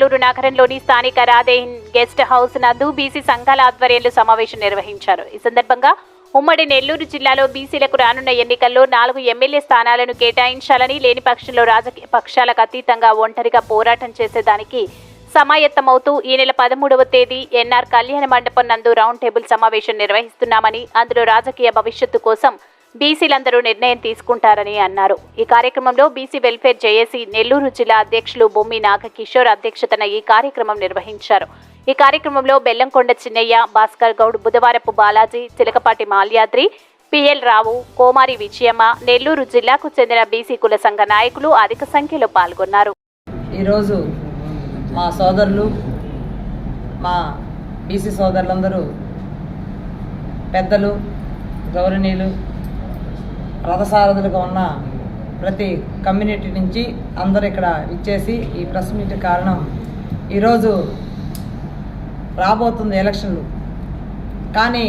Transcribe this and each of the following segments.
నెల్లూరు నగరంలోని స్థానిక రాధేన్ గెస్ట్ హౌస్ నందు బీసీ సంఘాల ఆధ్వర్యంలో సమావేశం నిర్వహించారు. ఈ సందర్భంగా ఉమ్మడి నెల్లూరు జిల్లాలో బీసీలకు రానున్న ఎన్నికల్లో నాలుగు ఎమ్మెల్యే స్థానాలను కేటాయించాలని లేని పక్షంలో రాజకీయ పక్షాలకు అతీతంగా ఒంటరిగా పోరాటం చేసేదానికి సమాయత్తమవుతూ ఈ నెల పదమూడవ తేదీ ఎన్ఆర్ కళ్యాణ మండపం నందు రౌండ్ టేబుల్ సమావేశం నిర్వహిస్తున్నామని అందులో రాజకీయ భవిష్యత్తు కోసం బీసీలందరూ నిర్ణయం తీసుకుంటారని అన్నారు. ఈ కార్యక్రమంలో బీసీ వెల్ఫేర్ జేఏసీ నెల్లూరు జిల్లా అధ్యక్షులు బొమ్మి నాగకిషోర్ అధ్యక్షతన ఈ కార్యక్రమం నిర్వహించారు. ఈ కార్యక్రమంలో బెల్లంకొండ చిన్నయ్య భాస్కర్ గౌడ్ బుధవారపు బాలాజీ చిలకపాటి మాల్యాద్రి పిఎల్ రావు కోమారి విజయమ్మ నెల్లూరు జిల్లాకు చెందిన బీసీ కుల సంఘ నాయకులు అధిక సంఖ్యలో పాల్గొన్నారు. ఈరోజు మా సోదరులు మా బీసీ సోదరులందరూ పెద్దలు గౌరవనీయులు రథసారథులుగా ఉన్న ప్రతి కమ్యూనిటీ నుంచి అందరు ఇక్కడ ఇచ్చేసి ఈ ప్రెస్ మీట్ కారణం ఈరోజు రాబోతుంది ఎలక్షన్లు. కానీ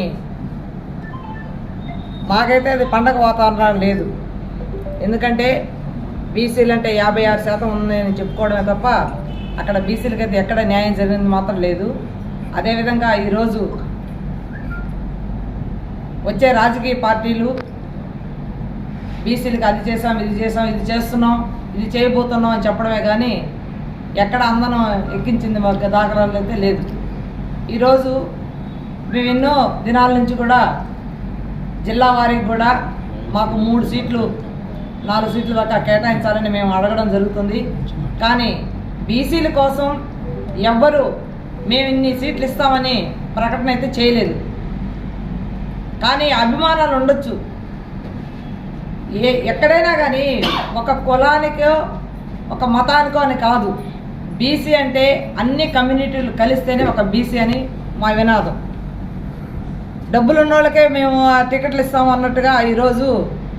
మాకైతే అది పండగ వాతావరణం లేదు. ఎందుకంటే బీసీలు అంటే యాభై ఆరు శాతం ఉందని చెప్పుకోవడమే తప్ప అక్కడ బీసీలకి అయితే ఎక్కడ న్యాయం జరిగింది మాత్రం లేదు. అదేవిధంగా ఈరోజు వచ్చే రాజకీయ పార్టీలు బీసీలకి అది చేసాం ఇది చేసాం ఇది చేస్తున్నాం ఇది చేయబోతున్నాం అని చెప్పడమే కానీ ఎక్కడ అందనం ఎక్కించింది మాకు దాఖలాలు అయితే లేదు. ఈరోజు మేము ఎన్నో దినాల నుంచి కూడా జిల్లా వారికి కూడా మాకు మూడు సీట్లు నాలుగు సీట్ల దాకా కేటాయించాలని మేము అడగడం జరుగుతుంది. కానీ బీసీల కోసం ఎవ్వరు మేము ఇన్ని సీట్లు ఇస్తామని ప్రకటన అయితే చేయలేదు. కానీ అభిమానాలు ఉండొచ్చు. ఏ ఎక్కడైనా కానీ ఒక కులానికో ఒక మతానికో అని కాదు. బీసీ అంటే అన్ని కమ్యూనిటీలు కలిస్తేనే ఒక బీసీ అని మా వినాదం. డబ్బులు ఉన్న వాళ్ళకే మేము ఆ టికెట్లు ఇస్తాం అన్నట్టుగా ఈరోజు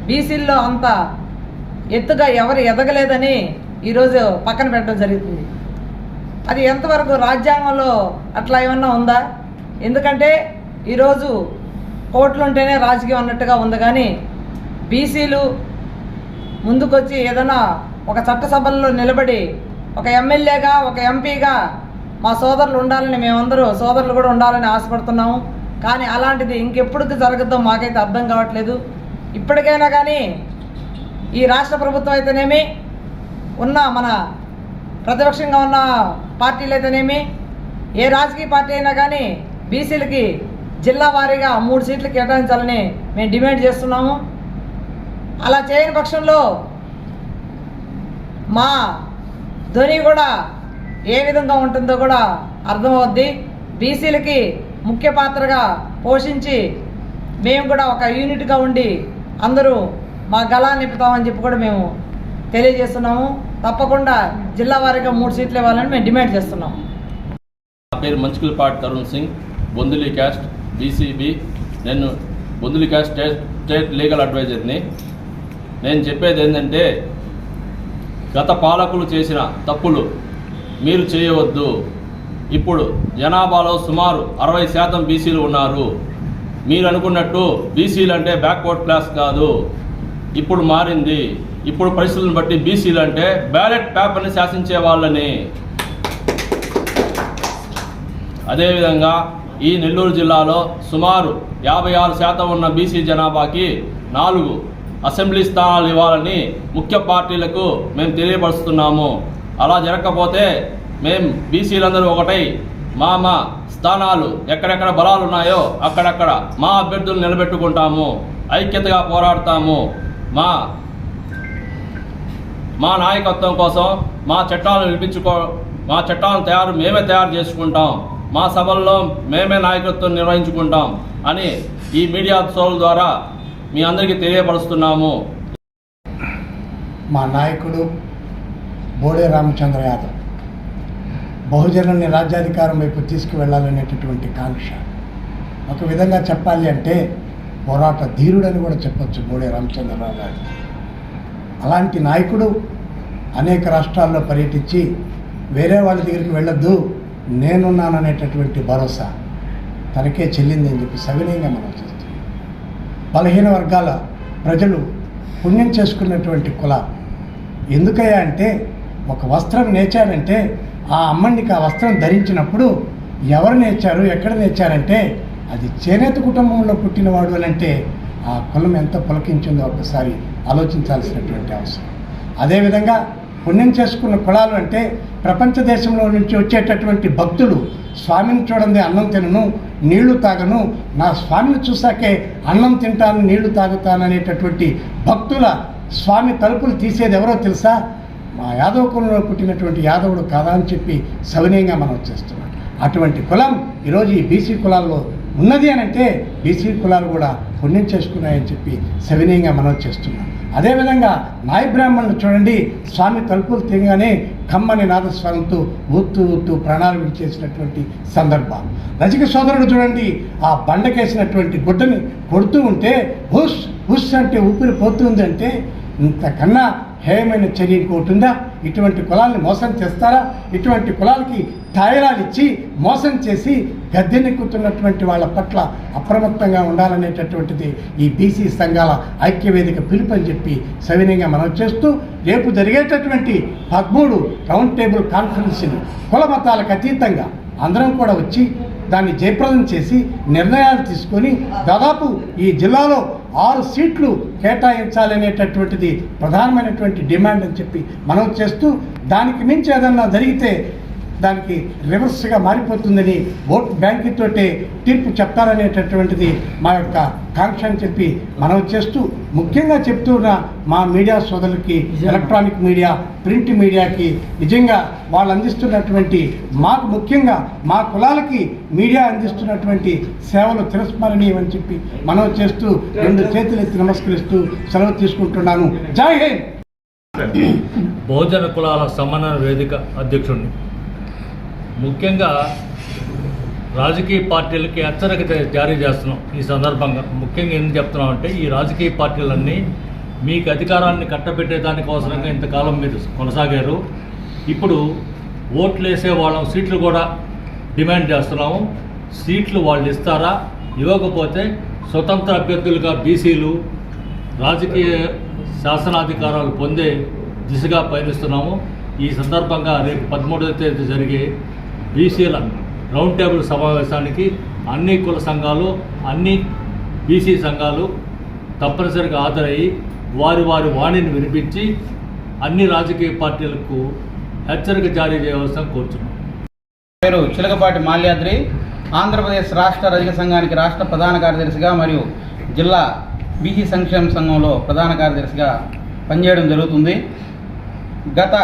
బీసీల్లో అంత ఎత్తుగా ఎవరు ఎదగలేదని ఈరోజు పక్కన పెట్టడం జరుగుతుంది. అది ఎంతవరకు రాజ్యాంగంలో అట్లా ఏమన్నా ఉందా? ఎందుకంటే ఈరోజు కోట్లు ఉంటేనే రాజకీయం అన్నట్టుగా ఉంది కానీ బీసీలు ముందుకొచ్చి ఏదైనా ఒక చట్టసభల్లో నిలబడి ఒక ఎమ్మెల్యేగా ఒక ఎంపీగా మా సోదరులు ఉండాలని మేమందరూ సోదరులు కూడా ఉండాలని ఆశపడుతున్నాము. కానీ అలాంటిది ఇంకెప్పుడు జరగద్దో మాకైతే అర్థం కావట్లేదు. ఇప్పటికైనా కానీ ఈ రాష్ట్ర ప్రభుత్వం అయితేనేమి ఉన్న మన ప్రతిపక్షంగా ఉన్న పార్టీలు అయితేనేమి ఏ రాజకీయ పార్టీ అయినా కానీ బీసీలకి జిల్లా వారీగా మూడు సీట్లు కేటాయించాలని మేము డిమాండ్ చేస్తున్నాము. అలా చేయని పక్షంలో మా ధ్వని కూడా ఏ విధంగా ఉంటుందో కూడా అర్థమవుద్ది. బీసీలకి ముఖ్య పాత్రగా పోషించి మేము కూడా ఒక యూనిట్గా ఉండి అందరూ మా గళా నింపుతామని చెప్పి కూడా మేము తెలియజేస్తున్నాము. తప్పకుండా జిల్లా వారీగా మూడు సీట్లు ఇవ్వాలని మేము డిమాండ్ చేస్తున్నాము నా పేరు మంచుకులపాటి తరుణ్ సింగ్ బొందులి క్యాస్ట్ బీసీబీ. నేను బొందులి క్యాస్ట్ స్టేట్ లీగల్ అడ్వైజర్ని. నేను చెప్పేది ఏంటంటే గత పాలకులు చేసిన తప్పులు మీరు చేయవద్దు. ఇప్పుడు జనాభాలో సుమారు అరవై శాతం బీసీలు ఉన్నారు. మీరు అనుకున్నట్టు బీసీలు అంటే బ్యాక్వర్డ్ క్లాస్ కాదు. ఇప్పుడు మారింది. ఇప్పుడు పరిస్థితులను బట్టి బీసీలు అంటే బ్యాలెట్ పేపర్ని శాసించే వాళ్ళని. అదేవిధంగా ఈ నెల్లూరు జిల్లాలో సుమారు యాభై ఆరు శాతం ఉన్న బీసీ జనాభాకి నాలుగు అసెంబ్లీ స్థానాలు ఇవ్వాలని ముఖ్య పార్టీలకు మేము తెలియపరుస్తున్నాము. అలా జరగకపోతే మేము బీసీలందరూ ఒకటై మా మా స్థానాలు ఎక్కడెక్కడ బలాలు ఉన్నాయో అక్కడక్కడ మా అభ్యర్థులు నిలబెట్టుకుంటాము. ఐక్యతగా పోరాడతాము. మా మా నాయకత్వం కోసం మా చట్టాలను వినిపించుకో మా చట్టాలను తయారు మేమే తయారు చేసుకుంటాం. మా సభల్లో మేమే నాయకత్వం నిర్వహించుకుంటాం అని ఈ మీడియా సోల్ ద్వారా మీ అందరికీ తెలియపరుస్తున్నాము. మా నాయకుడు బోడే రామచంద్ర యాదవ్ బహుజనుల్ని రాజ్యాధికారం వైపు తీసుకువెళ్ళాలనేటటువంటి కాంక్ష. ఒక విధంగా చెప్పాలి అంటే పోరాట ధీరుడని కూడా చెప్పొచ్చు బోడే రామచంద్రరావు గారు. అలాంటి నాయకుడు అనేక రాష్ట్రాల్లో పర్యటించి వేరే వాళ్ళ దగ్గరికి వెళ్ళొద్దు నేనున్నాననేటటువంటి భరోసా తనకే చెల్లిందని చెప్పి సవినయంగా మనం బలహీన వర్గాల ప్రజలు పుణ్యం చేసుకున్నటువంటి కుల. ఎందుకయ్యా అంటే ఒక వస్త్రం నేర్చారంటే ఆ అమ్మడికి ఆ వస్త్రం ధరించినప్పుడు ఎవరు నేర్చారు ఎక్కడ నేర్చారంటే అది చేనేత కుటుంబంలో పుట్టినవాడు అని అంటే ఆ కులం ఎంత పులకించిందో ఒక్కసారి ఆలోచించాల్సినటువంటి అవసరం. అదేవిధంగా పుణ్యం చేసుకున్న కులాలు అంటే ప్రపంచ దేశంలో నుంచి వచ్చేటటువంటి భక్తులు స్వామిని చూడండి అన్నం తినను నీళ్ళు తాగను నా స్వామిని చూసాకే అన్నం తింటాను నీళ్ళు తాగుతాను అనేటటువంటి భక్తుల స్వామి తలుపులు తీసేది ఎవరో తెలుసా? మా యాదవ కులంలో పుట్టినటువంటి యాదవుడు కాదా అని చెప్పి సవినయంగా మనం చేస్తున్నాం. అటువంటి కులం ఈరోజు ఈ బీసీ కులాల్లో ఉన్నది అని అంటే బీసీ కులాలు కూడా పుణ్యం చేసుకున్నాయని చెప్పి సవినయంగా మనం చేస్తున్నాం. అదేవిధంగా నాయ బ్రాహ్మణులు చూడండి స్వామి తలుపులు తీయగానే కమ్మని నాదస్వరంతో ఊత్తు ఊత్తు ప్రాణాలు విడిచేసినటువంటి సందర్భం. రజక సోదరుడు చూడండి ఆ బండకేసినటువంటి గుడ్డని కొడుతూ ఉంటే హుస్ హుస్ అంటే ఊపిరి పోతుంది అంటే ఇంతకన్నా హేయమైన చర్య ఇంకోటి ఉందా? ఇటువంటి కులాల్ని మోసం చేస్తారా? ఇటువంటి కులాలకి తాయిలాలు ఇచ్చి మోసం చేసి గద్దెనెక్కుతున్నటువంటి వాళ్ళ పట్ల అప్రమత్తంగా ఉండాలనేటటువంటిది ఈ బీసీ సంఘాల ఐక్యవేదిక పిలుపు అని చెప్పి సవినయంగా మనం చేస్తూ రేపు జరిగేటటువంటి పదమూడు రౌండ్ టేబుల్ కాన్ఫరెన్స్ని కుల మతాలకు అతీతంగా అందరం కూడా వచ్చి దాన్ని జయప్రదం చేసి నిర్ణయాలు తీసుకొని దాదాపు ఈ జిల్లాలో ఆరు సీట్లు కేటాయించాలనేటటువంటిది ప్రధానమైనటువంటి డిమాండ్ అని చెప్పి మనం చేస్తూ దానికి మించి ఏదన్నా జరిగితే దానికి రివర్స్గా మారిపోతుందని ఓట్ బ్యాంక్ తోటే తీర్పు చెప్తారనేటటువంటిది మా యొక్క కాంక్ష అని చెప్పి మనం చేస్తూ ముఖ్యంగా చెప్తున్న మా మీడియా సోదరులకి ఎలక్ట్రానిక్ మీడియా ప్రింట్ మీడియాకి నిజంగా వాళ్ళు అందిస్తున్నటువంటి మాకు ముఖ్యంగా మా కులాలకి మీడియా అందిస్తున్నటువంటి సేవలు తిరస్మరణీయం అని చెప్పి మనం చేస్తూ రెండు చేతులెత్తి నమస్కరిస్తూ సెలవు తీసుకుంటున్నాను. జై హింద్! బహుజన కులాల సమన్వయ వేదిక అధ్యక్షుడిని. ముఖ్యంగా రాజకీయ పార్టీలకి హెచ్చరిక జారీ చేస్తున్నాం ఈ సందర్భంగా. ముఖ్యంగా ఏం చెప్తున్నాం అంటే ఈ రాజకీయ పార్టీలన్నీ మీకు అధికారాన్ని కట్టబెట్టే దానికోసరంగా ఇంతకాలం మీరు కొనసాగారు. ఇప్పుడు ఓట్లు వేసే వాళ్ళం సీట్లు కూడా డిమాండ్ చేస్తున్నాము. సీట్లు వాళ్ళు ఇస్తారా? ఇవ్వకపోతే స్వతంత్ర అభ్యర్థులుగా బీసీలు రాజకీయ శాసనాధికారాలు పొందే దిశగా పయనిస్తున్నాము. ఈ సందర్భంగా రేపు పదమూడవ తేదీ జరిగే బీసీల రౌండ్ టేబుల్ సమావేశానికి అన్ని కుల సంఘాలు అన్ని బీసీ సంఘాలు తప్పనిసరిగా హాజరయ్యి వారి వారి వాణిని వినిపించి అన్ని రాజకీయ పార్టీలకు హెచ్చరిక జారీ చేయవలసిన కోరుతున్నాం పేరు చిలకపాటి మాల్యాద్రి ఆంధ్రప్రదేశ్ రాష్ట్ర రజక సంఘానికి రాష్ట్ర ప్రధాన కార్యదర్శిగా మరియు జిల్లా బీసీ సంక్షేమ సంఘంలో ప్రధాన కార్యదర్శిగా పనిచేయడం జరుగుతుంది. గత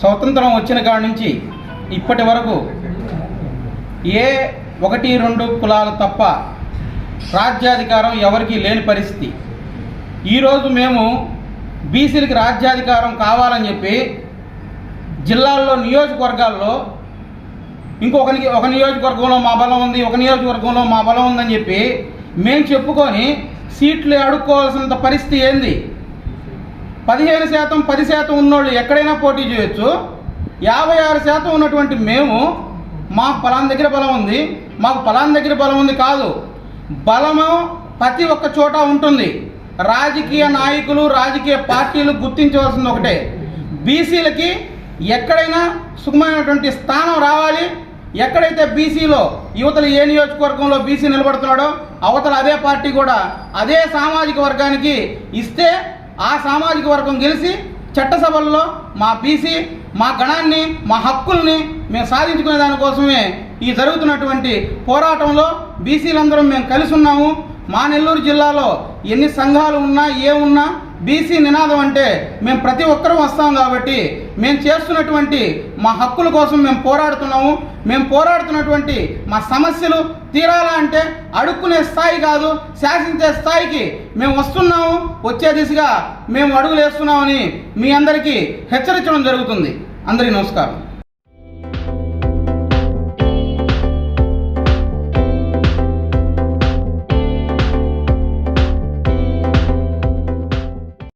స్వతంత్రం వచ్చిన కాడి నుంచి ఇప్పటి వరకు ఏ ఒకటి రెండు కులాలు తప్ప రాజ్యాధికారం ఎవరికీ లేని పరిస్థితి. ఈరోజు మేము బీసీలకి రాజ్యాధికారం కావాలని చెప్పి జిల్లాల్లో నియోజకవర్గాల్లో ఇంకొకరికి ఒక నియోజకవర్గంలో మా బలం ఉంది ఒక నియోజకవర్గంలో మా బలం ఉందని చెప్పి మేము చెప్పుకొని సీట్లు అడుక్కోవాల్సినంత పరిస్థితి ఏంది? పదిహేను శాతం పది శాతం ఉన్నోళ్ళు ఎక్కడైనా పోటీ చేయొచ్చు. యాభై ఆరు శాతం ఉన్నటువంటి మేము మాకు పలాన్ దగ్గర బలం ఉంది. మాకు పలాన్ దగ్గర బలం ఉంది కాదు. బలము ప్రతి ఒక్క చోట ఉంటుంది. రాజకీయ నాయకులు రాజకీయ పార్టీలు గుర్తించవలసింది ఒకటే. బీసీలకి ఎక్కడైనా సుఖమైనటువంటి స్థానం రావాలి. ఎక్కడైతే బీసీలో యువతలు ఏ నియోజకవర్గంలో బీసీ నిలబడుతున్నాడో అవతల అదే పార్టీ కూడా అదే సామాజిక వర్గానికి ఇస్తే ఆ సామాజిక వర్గం గెలిచి చట్టసభల్లో మా బీసీ మా గణాన్ని మా హక్కుల్ని మేము సాధించుకునే దానికోసమే ఈ జరుగుతున్నటువంటి పోరాటంలో బీసీలందరం మేము కలిసి ఉన్నాము. మా నెల్లూరు జిల్లాలో ఎన్ని సంఘాలు ఉన్నా ఏమున్నా బీసీ నినాదం అంటే మేము ప్రతి ఒక్కరూ వస్తాం కాబట్టి మేము చేస్తున్నటువంటి మా హక్కుల కోసం మేము పోరాడుతున్నాము. మేము పోరాడుతున్నటువంటి మా సమస్యలు తీరాలా అంటే అడుక్కునే స్థాయి కాదు శాసించే స్థాయికి మేము వస్తున్నాము. వచ్చే దిశగా మేము అడుగులు వేస్తున్నామని మీ అందరికీ హెచ్చరించడం జరుగుతుంది. అందరికీ నమస్కారం.